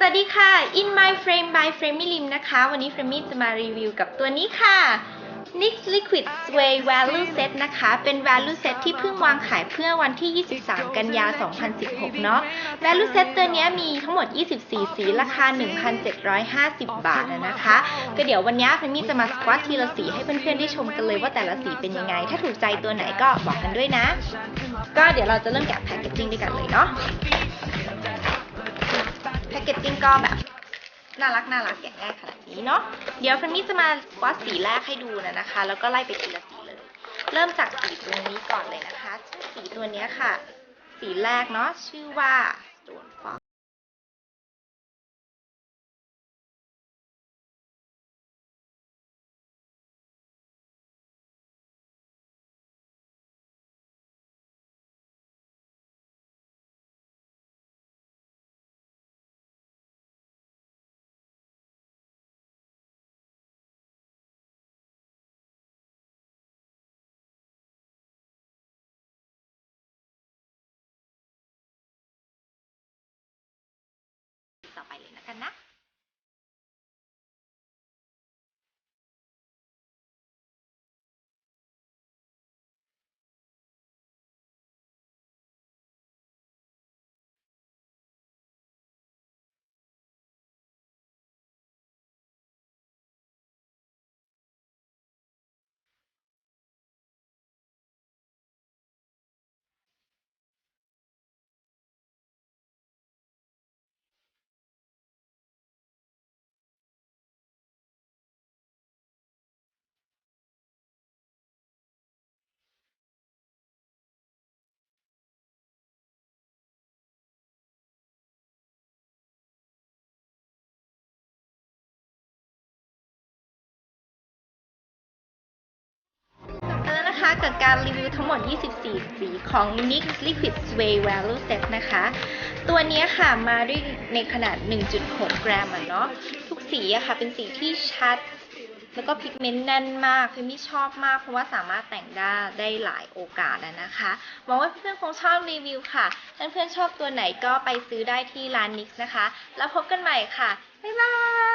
สวัสดีค่ะ In My Frame by Framey Lim นะคะ วันนี้ Framey จะมารีวิวกับตัวนี้ค่ะ NYX Liquid Sway Value Set นะคะ เป็น Value Set ที่เพิ่งวางขายเพื่อวันที่ 23 กันยา 2016 เนาะ Value Set ตัวนี้มีทั้งหมด 24 สี ราคา 1,750 บาทนะคะ ก็เดี๋ยววันนี้ Framey จะมาสควอตทีละสีให้เพื่อนๆ ได้ชมกันเลยว่าแต่ละสีเป็นยังไง ถ้าถูกใจตัวไหนก็บอกกันด้วยนะ ก็เดี๋ยวเราจะเริ่มแกะแพคเกจจิ้งด้วยกันเลยเนาะ เก็ตติ้งก็แบบน่ารักน่ารักอย่าง่ายขนาดนี้เนาะ เดี๋ยวเฟรนนี่จะมาวัดสีแรกให้ดูนะนะคะ แล้วก็ไล่ไปทีละสีเลย เริ่มจากสีตัวนี้ก่อนเลยนะคะ สีตัวนี้ค่ะ สีแรกเนาะชื่อว่า Stone Fox ต่อไปเลยนะกันนะ แล้วนะคะกับการรีวิวทั้งหมด 24 สีของ NYX Liquid Sway Value Set นะคะ ตัวนี้ค่ะมาด้วยในขนาด 1.6 กรัมอะเนาะ ทุกสีอะค่ะเป็นสีที่ชัด แล้วก็พิกเมนต์แน่นมากคือมี่ชอบมาก เพราะว่าสามารถแต่งได้ได้หลายโอกาสอะนะคะหวังว่าเพื่อนๆคงชอบรีวิวค่ะถ้าเพื่อนชอบตัวไหนก็ไปซื้อได้ที่ร้าน NYX นะคะ แล้วพบกันใหม่ค่ะ บ๊ายบาย